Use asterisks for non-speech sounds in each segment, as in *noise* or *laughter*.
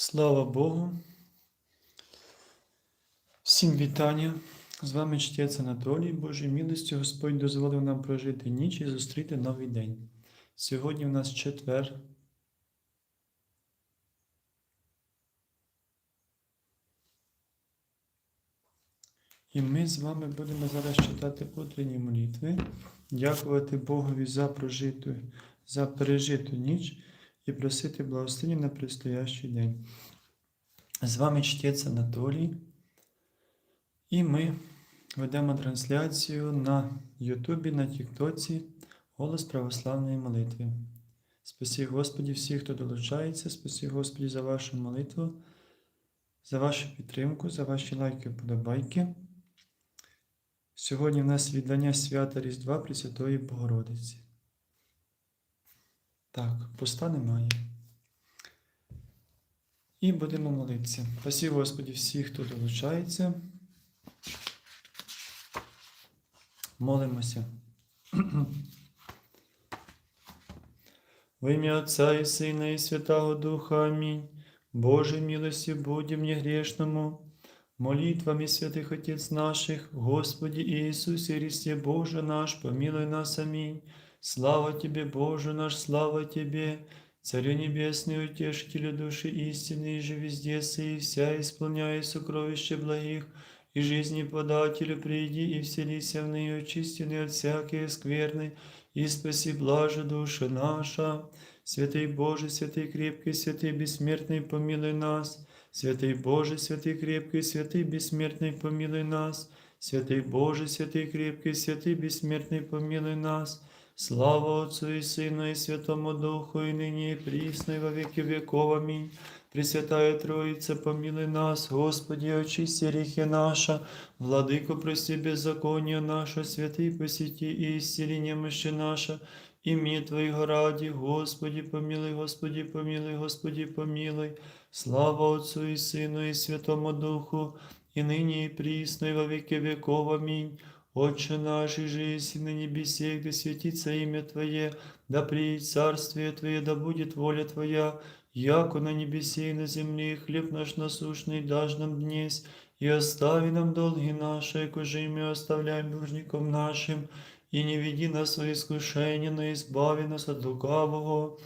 Слава Богу. Всім вітання. З вами чтець Анатолій. Божій милості Господь дозволив нам прожити ніч і зустріти новий день. Сьогодні у нас четвер. І ми з вами будемо зараз читати утренні молитви, дякувати Богові за прожиту, за пережиту ніч і просити благословення на предстоящий день. З вами чтець Анатолій. І ми ведемо трансляцію на Ютубі, на Тіктоці Голос Православної молитви. Спасі Господі всіх, хто долучається, спасі Господі за вашу молитву, за вашу підтримку, за ваші лайки, подобайки. Сьогодні в нас віддання свята Різдва Пресвятої Богородиці. Так, поста немає. І будемо молитися. Спасі Господі всіх, хто долучається. Молимося. Во ім'я Отця і Сина, і Святого Духа. Амінь. Боже милості будем мне грешному. Молитвами святых Отец наших, Господи Иисусе Христе Боже наш, помилуй нас, аминь. Слава Тебе, Боже наш, слава Тебе, Царю Небесный, утешителю души истины, же везде и вся исполняя сокровища благих, и жизни подателю приди и вселися в ныне очистенный от всякой скверны, и спаси блаже душа наша. Святый Боже, святый крепкий, святый бессмертный, помилуй нас. Святый Боже, святый крепкий, святый бессмертный, помилуй нас. Святый Боже, святый крепкий, святый бессмертный, помилуй нас. Слава Отцу и Сыну и Святому Духу, и ныне и присно, и во веки веков. Аминь. Пресвятая Троица, помилуй нас, Господи, очисти грехи наша, Владыко, прости беззаконие наше, святый посети и исцели немощи наша, ими Твоего ради, Господи, помилуй, Господи, помилуй, Господи, помилуй. Слава Отцу и Сыну и Святому Духу, и ныне и присно, и во веки веков. Аминь. Отче наш, и жизнь на небесе, да светится имя Твое, да приедет царствие Твое, да будет воля Твоя, яко на небесе и на земле, хлеб наш насущный дашь нам днесь, и остави нам долги наши, кожи мы оставляем должником нашим, и не веди нас в искушение, но избави нас от лукавого.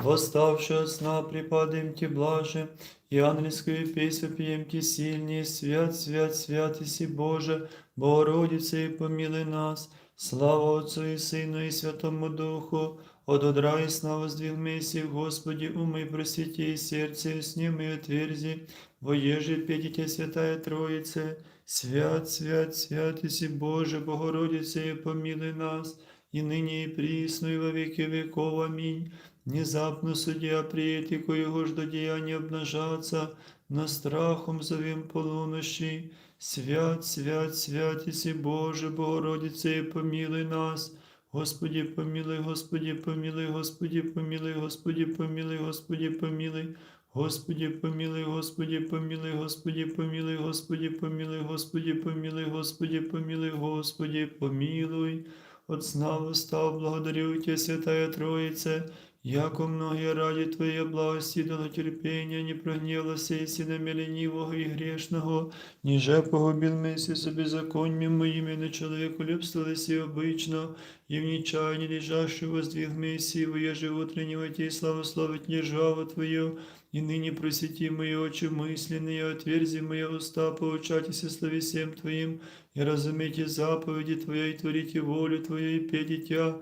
Восставши от сна, припадаем блаже, и ангельскую песню пьем Ти сильнее, свят, свят, свят, Иси Боже, Богородица, и помилуй нас. Слава Отцу и Сыну и Святому Духу, от одра и сна воздвиг Месси, Господи, умой просвети сердце, и с ним и отверзи, воеже педите Святая Троица, свят, свят, свят, Иси Боже, Богородица, и помилуй нас, и ныне и присно, и во веки веков. Аминь. Внезапно судья приедет, и ж до деяния обнажаться, на страхом зовем полунощи. Свят, свят, свят, Иси Боже, Богородице, помилуй нас. Господи, помилуй, Господи, помилуй, Господи, помилуй, Господи, помилуй, Господи, помилуй. Господи, помилуй, Господи, помилуй, Господи, помилуй, Господи, помилуй, Господи, помилуй, Господи, помилуй, Господи, помилуй. От сна восстав, благодарю Тебя, Святая Троица, яко многие ради Твоей благости дано терпения, не прогневался и синами ленивого и грешного, ниже погубил мысли за беззаконьем моими на человеку любствовалось и обычно, и в нечаянии лежащий воздвиг Мессии, я живот ленивать и славословить державу Твою, и ныне просвети мои очи мысленные, отверзи мои уста, поучайтесь слове всем Твоим, и разумейте заповеди Твоя, и творите волю Твою, и пейте Тя,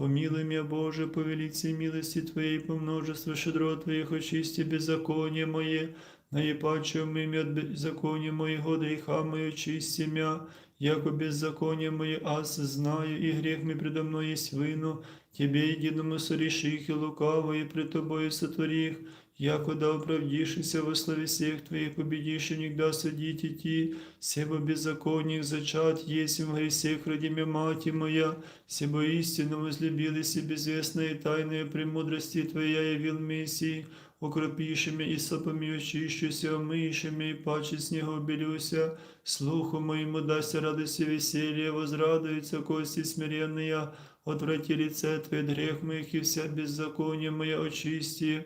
Помилуй меня, Боже, по велице милости Твоей, по множеству щедро Твоих, очисти беззаконие мое, наипаче умыми от беззакония моего, да греха мое, очисти мя, яко беззаконие мое, аз знаю, и грех ми предо мной есть вину, Тебе единому соріших и лукаво, и пред Тобою сотворих, якуда оправдившийся во славе всех Твоих, победивший никогда судить идти, себо беззаконник зачат, есть в гресех родиме мати моя, себо истину возлюбились и безвестные тайные премудрости Твоя явил Мессии, укропившими и сопами очищуся, омыйшими и паче снегу белюся, слуху моему дасться радость и веселье, возрадуются кости смиренные, отврати лице Твое от грех моих и вся беззаконие мое очисти.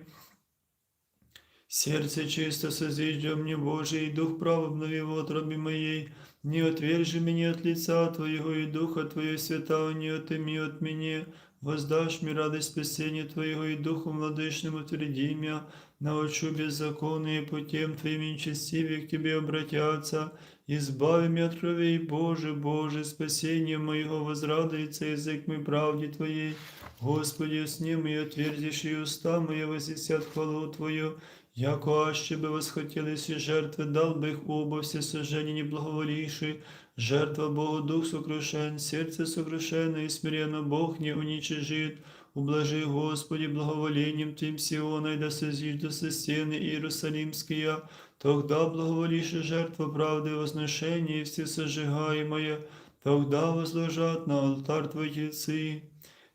Сердце чисто созиждя мне Божий, и дух прав обнови в отробе моей. Не отвержи меня от лица Твоего, и духа Твоего святого не отыми от меня. Воздашь мне радость спасения Твоего, и духу владычному утверди меня. Научу беззаконные путем Твоим нечестивее к Тебе обратятся. Избави меня от крови, Боже, Боже, спасение моего возрадуется язык мой правде Твоей. Господи, сни мои отверзишь, и уста мои возвестят хвалу Твою. Яко аще бы восхотелись и жертвы, дал бы их оба все сожжения неблаговолившие. Жертва Богу дух сокрушен, сердце сокрушено и смиренно Бог не уничижит. Ублажи, Господи, благоволением Тим Сиона, и да созиждутся стены Иерусалимские, тогда благоволише жертва правды возношения и все сожигаемое, тогда возложат на алтарь Твой тельцы.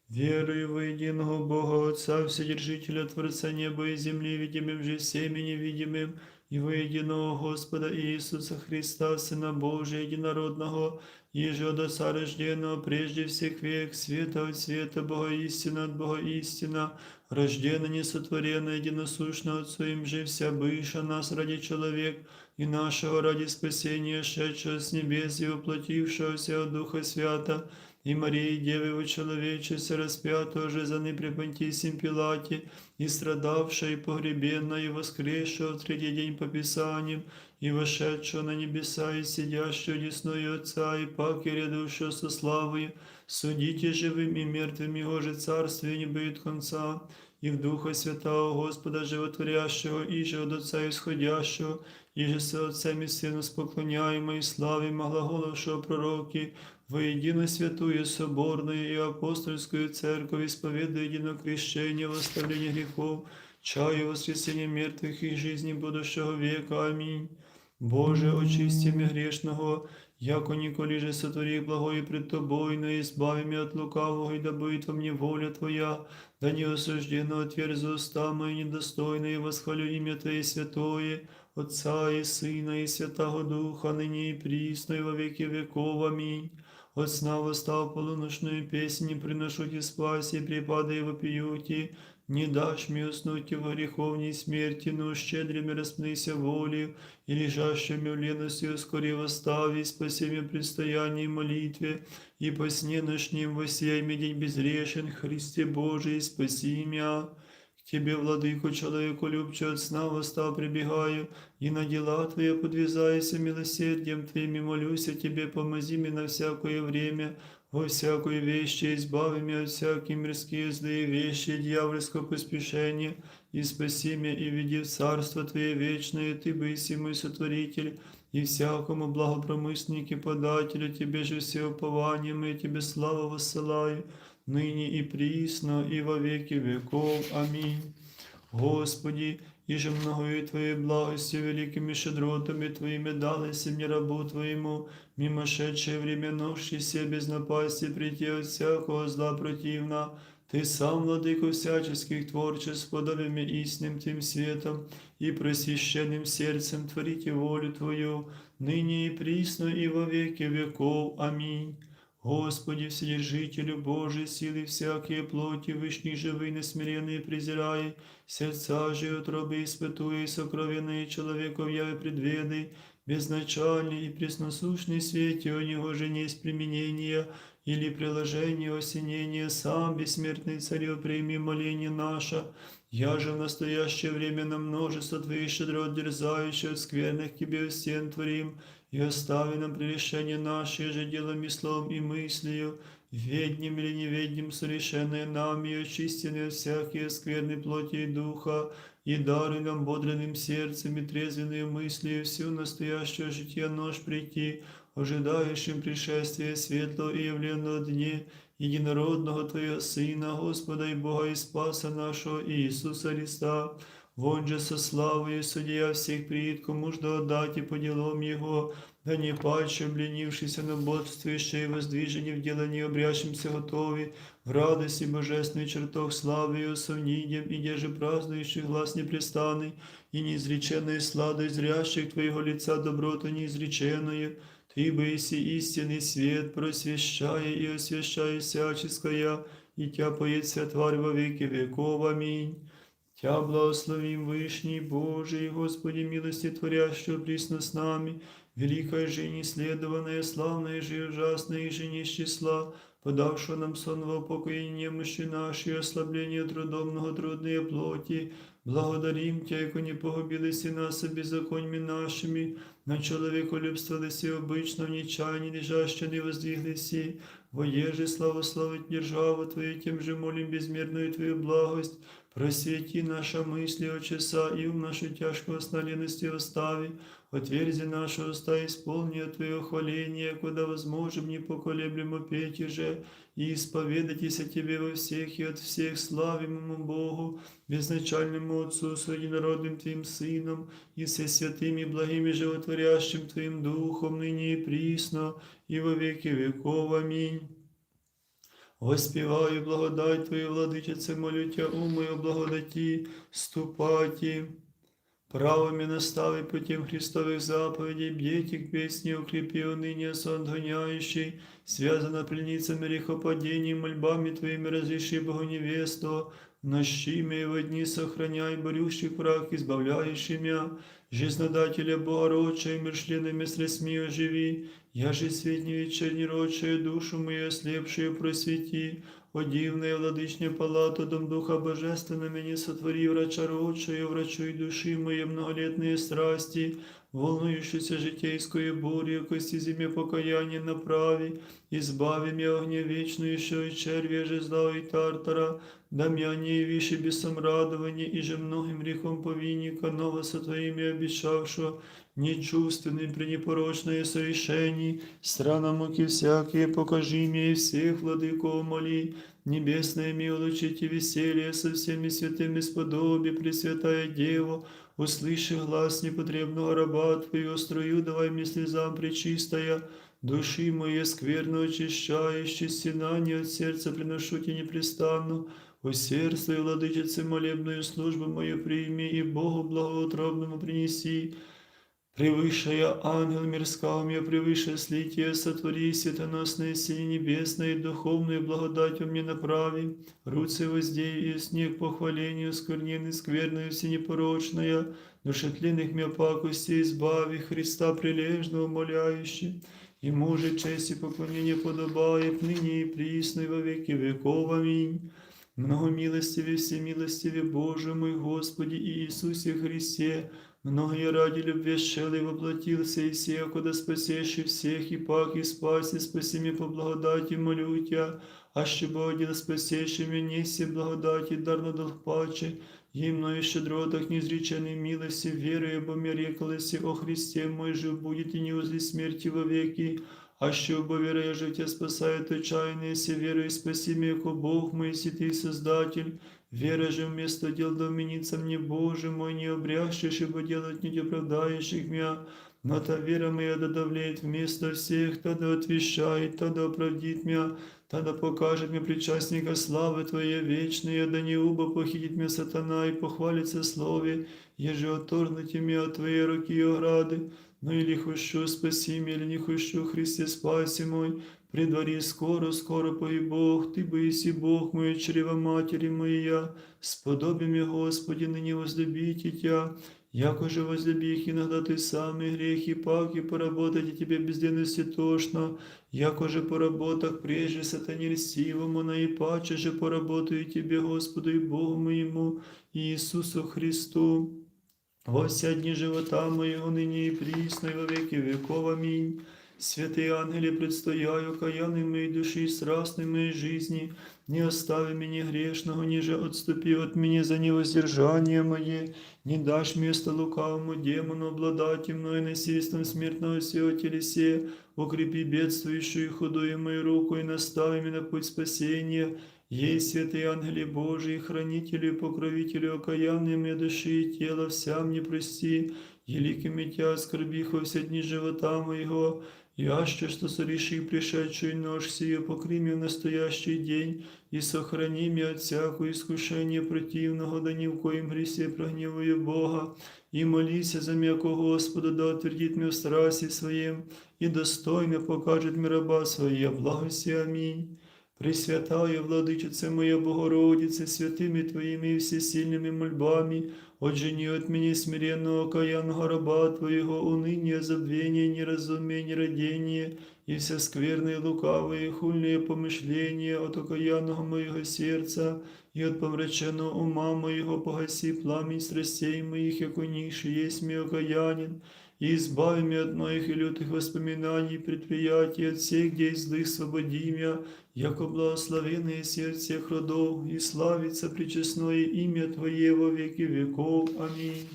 Верую во единого Бога Отца, Вседержителя Творца неба и земли, видимым же всеми невидимым, и во единого Господа Иисуса Христа, Сына Божия, единородного, еже от Отца рожденного прежде всех век, света от света, Бога истина от Бога истина, рожденно несотворенно, единосущно Отцу им же вся быша нас ради человек, и нашего ради спасения, шедшего с небес и воплотившегося от Духа Свята, и Марии Девы во человечества распятого же за при Понтисим Пилате, и страдавшая, и погребенная, и воскресшего в третий день по Писаниям, и вошедшего на небеса, и сидящего десною Отца, и паки рядовшего со славою, судите живым и мертвым Его же царствие не будет конца, и в Духа Святого Господа Животворящего, и же от Отца исходящего, и же со Отцем и Сыном споклоняемо, и славимо глаголовшего пророки, воедино святую, соборную и апостольскую церковь, исповедуя едино крещение, восставление грехов, чаю воскресения мертвых и жизни будущего века. Аминь. Боже, очисти меня грешного, яко николи же сотвори благое пред Тобой, но избави меня от лукавого, и да будет во мне воля Твоя, да не осужденно отверзу уста мои недостойные, восхвалю имя Твое святое, Отца и Сына и Святого Духа, ныне и присно, и во веки веков. Аминь. От сна восстав полуночную песнь, приношу Ти спаси, припадая вопиюти, не дашь мне уснуть во греховней смерти, но щедрыми распнися волею, и лежащими в лености ускори восстави, спаси меня предстоянии молитве, и по сне ночним воссияй мне день безрешен, Христе Божий, спаси меня. К Тебе, владыку, человеку любче от сна восстав прибегаю, и на дела Твои подвязайся милосердием Твоим, и молюсь о Тебе, помози мне на всякое время, во всякой вещи, избави меня от всякие мирские злые вещи, дьявольского поспешения, и спаси меня, и веди в Царство Твое вечное, Ты быси мой сотворитель, и всякому благопромыснике подателю, Тебе же все упование, мы Тебе славу воссылаю, ныне и присно, и во веки веков. Аминь. Господи, и же многою Твоей благости, великими щедротами Твоими далися мне рабу Твоему, мимошедшее время ношися без напасти прийти от всякого зла противна, Ты сам, владыко всяческих творчеств, подобиями истинным Тем светом и просвященным сердцем творите волю Твою, ныне и присно, и во веки веков. Аминь. Господи, Вседержителю Божий, силы всякие плоти, вышних живый, несмиренные презирай, сердца же утробы испытуя, сокровенные человеков я предведай, безначальный и пресносущный свете, у него же не есть применения, или приложение осенения, сам, бессмертный царю, прими моление наше, я же в настоящее время на множество Твоих щедрот дерзающих, скверных Тебе стен творим, и остави нам прегрешение наше же делом и словом и мыслью, ведним или неведним совершенное нами, и очистенные от всякие скверной плоти и духа, и даруй нам бодренным сердцем и трезвенные мысли, всю настоящее житие нож прийти, ожидающим пришествия светлого и явленного дне, единородного Твоего Сына, Господа и Бога и Спаса нашего Иисуса Христа, вон же со славою судья всех приит, кому ж да отдать и по делам его, да не паче, обленившийся на бодствующее и воздвижение в делании обрящимся готові, в радости божественный чертог славы и усомнением, и деже празднующий глаз непрестанный, и неизреченной сладой зрящих Твоего лица доброту неизреченную, Ты быси истинный свет, просвещая и освящая всяческая, и Тя поется тварь во веки веков. Аминь. Тя благословим Вышний Божий, Господи, милости творящего присно с нами, великая же неследованная, славная же и ужасная, и же не из числа, подавшего нам сон во упокоение мощи нашей, и ослабление трудом многотрудные плоти, благодарим Тя, яко не погубились и нас беззаконьми нашими, на человеколюбствовались и обычно в нечаянии лежаще не воздвиглись, воеже славословить державу Твою, тем же молим безмерную Твою благость, просвети наша мысли от часа и ум нашу тяжкого сна лености остави, отверзи наши уста, исполни от Твоего хваления, куда возможем непоколеблемо петь же, и исповедайтесь о Тебе во всех и от всех славимому Богу, безначальному Отцу, с единородным Твоим Сыном, и все святыми благими животворящим Твоим Духом, ныне и присно, и во веки веков. Аминь. Воспіваю благодать Твою, владичице, молю Тя, умою благодаті, ступаті. Правами настави путем Христовых заповедей, к песне, укрепи уныне сон гоняющий, связана пленницами грехопадений, мольбами Твоими разреши Богу невесту, нощими и во дни сохраняй борющих враг, избавляющий мя, жизнодателя Богородча и мышленными средствами оживи, я же светни вечерней рочая душу мою ослепшую просвети, о дивная владычня палату, дом Духа Божественного меня сотвори, врача рочаю, врачуй души моей многолетные страсти, волнующейся житейскую бурю, кости зиме покаяние направи, избави меня огня вечную, еще и червя же зла и тартара, Дам'яні виши бесом радования, и же многим грехом повинника, ново со Твоими обещавшего, нечувственный, пренепорочное совершений, страна муки всякие, покажи мне и всех владыков моли, небесное милочите веселье со всеми святыми сподоби, Пресвятая Дева, услыши глаз непотребного раба Твоего строю, давай мне слезам пречистая, души моей скверно очищающей, стенание от сердца приношу тебе непрестанно, усердствуй, владычице, молебную службу мою прими и Богу благоутробному принеси, Превыше ангел мирского мне, превыше слитие, сотвори светоносные силы небесные, духовную благодать мне направи, руцы воздей и снег похвалению, сквернины, скверную, всенепорочная, душетленных мя пакости избави, Христа прилежно умоляющий, Ему же честь и поклонение подобает ныне и присно и во веки веков. Аминь. Многомилостиве, всемилостиве Боже мой Господи и Иисусе Христе, Многие ради любви шелый воплотился и сея, куда спасеши всех, и пак и спаси, спаси меня по благодати, молю Тя, а ще Богодил спасеши меня, все благодати, дарно долг паче, и мною щедротах неизреченной милости, веруя, бо мне рекалось о Христе мой жив будет и не возле смерти во веки, а що бо веруя же Тя спасает отчаянные, все веруя, спаси меня, яко Бог мой, святый Создатель, Вера же вместо дел доменится мне, Боже мой, не обрящешь, ибо делать не оправдающих меня, но та вера моя да вместо всех, тогда отвещает, тогда оправдит меня, тогда покажет мне причастника славы Твоей вечной, да не убо похитит меня сатана и похвалится слове, еже оторнуть меня от Твоей руки и ограды, ну или хочу спаси меня, или не хочу, Христе спаси мой, при дворе скоро, скоро пой Бог, Ты быси Бог мой, чрева матери моя, сподоби мне, Господи, ныне возлюбите Тя, яко же возлюби их иногда Ты самый грех и пак, и поработать и Тебе безденности тошно, яко же по работах прежде сатане льстивому, наипаче же поработаю Тебе, Господу и Богу моему, Иисусу Христу. Во вся дни живота моего, ныне и присно, и во веки веков. Аминь. Святые ангели, предстояю каяны моей души и страстной моей жизни, не остави меня грешного, ниже отступи от меня за невоздержание мое, не дашь место лукавому демону обладать мною насильством смертного сего телесе, укрепи бедствующую худую мою руку и настави меня на путь спасения, Есть святые ангели Божии, хранители и покровители окаянные мне души и тела, вся мне прости, великими тя оскорбих во все дни живота моего, Яще, что сореши пришедший нож сию, покри меня в настоящий день, и сохрани меня от всякого искушения противного, да ни в коем гресе прогневаю Бога, и молися за м'яко Господа, да отвердит меня в страсти своем, и достойно покажет мне раба своя, благоси. Аминь. Пресвятая Владычице моя Богородице, святыми Твоими и всесильными мольбами, отжени от меня смиренного окаянного раба Твоего, уныние, забвение, неразумение, родение, и все скверные, лукавые, хульные помышления от окаянного моего сердца, и от помраченного ума моего погаси пламень страстей моих, яко ниши есть ми окаянин, и избави меня от моих и лютых воспоминаний, предприятий, от всех дей злых свободи меня, яко благословенное всех родов, и славится причестное имя Твое во веки веков. Аминь.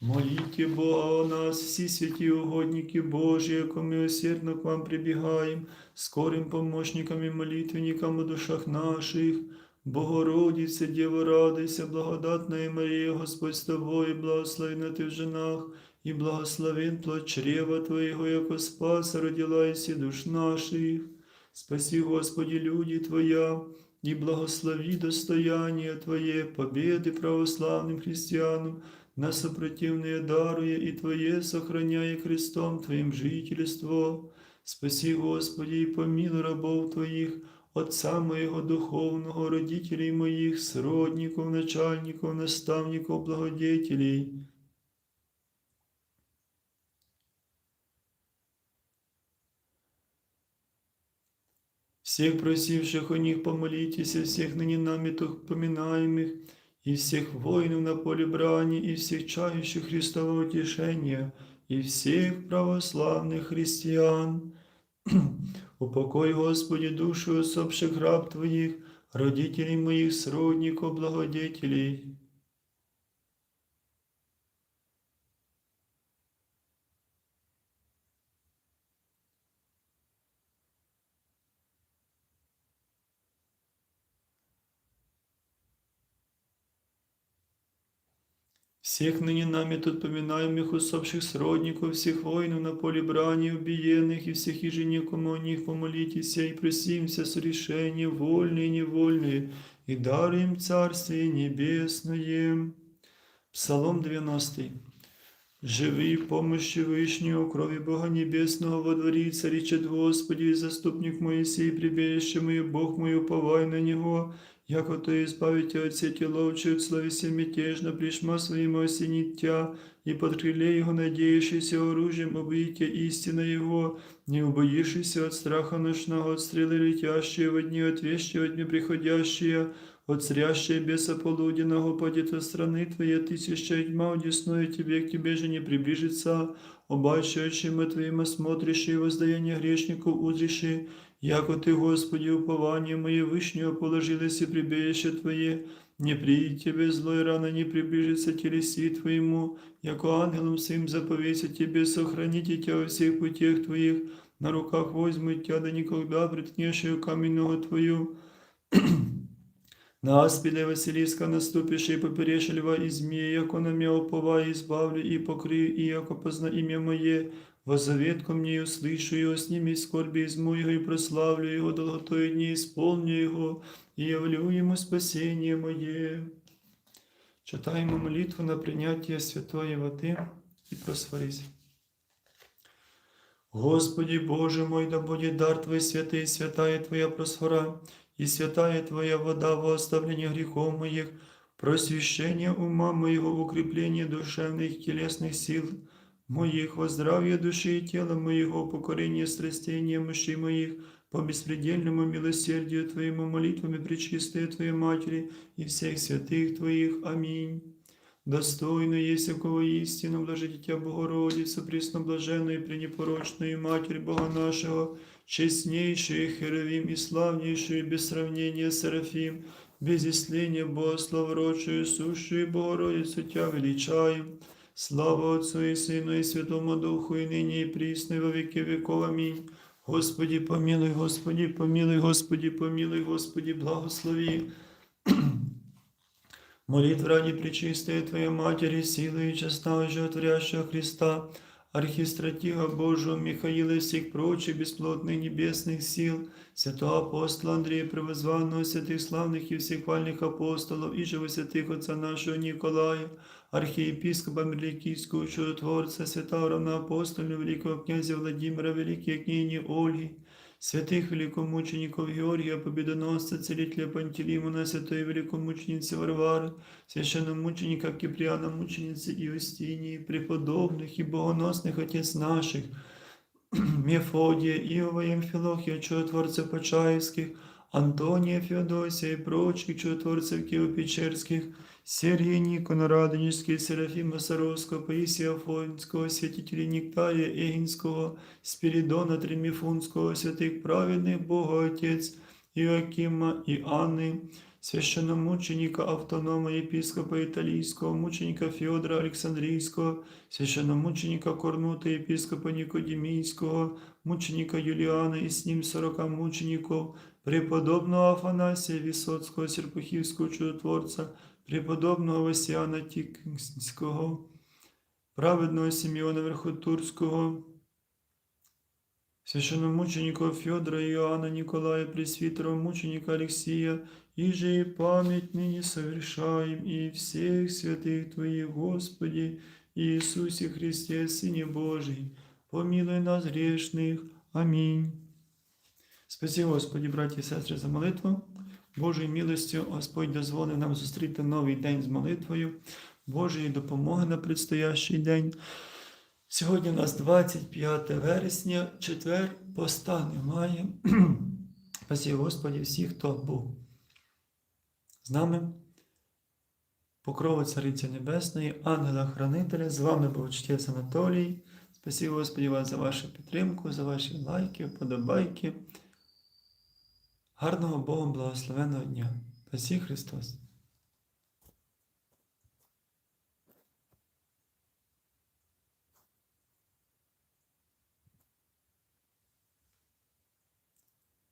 Молите Бога о нас, всі святі угодники Божі, яко ми усердно к вам прибігаємо, скорим помощникам і молитвенникам у душах наших. Богородице, Дєво, радуйся, благодатная Марія, Господь з тобою, благословена ти в женах, і благословен плод чрева Твоєго, яко спаса родила ісі душ наших. Спаси, Господи, люди Твоя, и благослови достояние Твое, победы православным христианам, на сопротивные даруя и Твое, сохраняя крестом Твоим жительство. Спаси, Господи, и помилуй рабов Твоих, Отца моего духовного, родителей моих, сродников, начальников, наставников, благодетелей. Всех просивших о них помолитесь, и всех ныне нами тут поминаемых, и всех воинов на поле брани, и всех чающих Христового утешения, и всех православных христиан. *clears throat* Упокой, Господи, душу усопших раб Твоих, родителей моих, сродников, благодетелей. Всех ныне нами тут поминаемых усопших сродников, всех воинов на поле брани, убиенных, и всех еженикому о них помолитесь, и просимся с решения, вольные и невольные, и даруем Царствие Небесное. Псалом 90. Живи, помощи Вышнего, крови Бога Небесного во дворе царичет Господи, и заступник Моисей, прибежище мое, Бог мой, уповай на Него, яко то избавите от сети ловчей, от словеся мятежно, пришма своим осенит тя, и под крыле Его надеющийся оружием убийте истина Его, не убоившийся от страха ночного, от стрелы летящие во дни, от вещи от неприходящие, от зрящей беса полуденного падет от страны Твоя тысяча и тьма, удесную Тебе, к Тебе же не приближится, обачающим Твоим осмотришь и воздаяние грешнику узриши, яко Ты, Господи, упование мое вишнього положилось и прибежище Твое, не приидет Тебе злой рано, не приближится телеси Твоему, яко ангелом своим заповеся Тебе, сохраните Тебя во всех путях Твоих, на руках возьму Тебя, да никогда приткнешь ее каменного Твою. На аспиде Василиска наступишь и поперешь льва и змея, яко на меня уповай, избавлю и покрию, и яко позна имя мое, во завет ко мне услышу его, сними скорби из моего и прославлю его, долготой дни исполню его, и явлю ему спасение мое. Читаємо молитву на прийняття святої води і просварись. Господи Боже мой, да будет дар Твой святый, святая Твоя просфора, и святая Твоя вода во оставление грехов моих, просвещение ума моего, укрепление душевных и телесных сил моих, во здравие души и тела моего, покорение страстей немощи моих, по беспредельному милосердию Твоему молитвами пречистые Твоей Матери и всех святых Твоих. Аминь. Достойно есть у кого истину, блажи Тебя Богородицу, пресноблаженную и пренепорочную Матерь Бога нашего, честнейшую Херовим и славнейшую без сравнения Серафим, без исления Богословородшую, сущую Богородицу Тебя величаем. Слава Отцу и Сыну и Святому Духу, и ныне и присно, во веки веков. Аминь. Господи, помилуй, Господи, помилуй, Господи, помилуй, Господи, благослови Молитва ради Пречистой Твоей Матери, силы и честного животворящего Христа, архистратига Божию Михаила и всех прочих бесплотных небесных сил, святого апостола Андрея Превозванного, святых славных и всех вальных апостолов, и живо святых отца нашего Николая, архиепископа Мерликийского чудотворца, святого равноапостоля великого князя Владимира, великой княгини Ольги, святых великомучеников Георгия, победоносца, целителя Пантелеймона, святой великомученицы Варвары, священномученика Киприана, мученицы Иустинии, преподобных и богоносных отец наших, *clears throat* Мефодия, Иова, Емфилохия, чудотворцев Почаевских, Антония, Феодосия и прочих чудотворцев Киево-Печерских, Сергия Никона Радонежский, Серафима Саровского, Паисия Афонского, святителей Нектария Эгинского, Спиридона Тремифунского, святых праведных Бога Отец, Иоакима и Анны, священномученика Автонома, епископа Италийского, мученика Феодора Александрийского, священномученика Корнута, епископа Никодимийского, мученика Юлиана и с ним сорока мучеников, преподобного Афанасия Висоцкого, Серпухівського чудотворця, преподобного Васіана Тікінського, праведного Симеона Верхотурського, священномучеников Федора и Иоанна Николая, пресвитеров мученика Алексия, и же и память ныне совершаем, и всех святых Твоих, Господи, Иисусе Христе, Сыне Божий, помилуй нас грешных. Аминь. Спаси, Господи, браті і сестри, за молитву. Божою милостю Господь дозволив нам зустріти новий день з молитвою, Божої допомоги на предстоящий день. Сьогодні у нас 25 вересня, четвер, поста немає. *clears throat* Спасі Господі всіх, хто був з нами. Покрова Цариці Небесної, ангела-хранителя, з вами був чтець Анатолій. Спасибо, Господі, вас за вашу підтримку, за ваші лайки, вподобайки. Гарного Богом благословенного дня. Спасі Христос!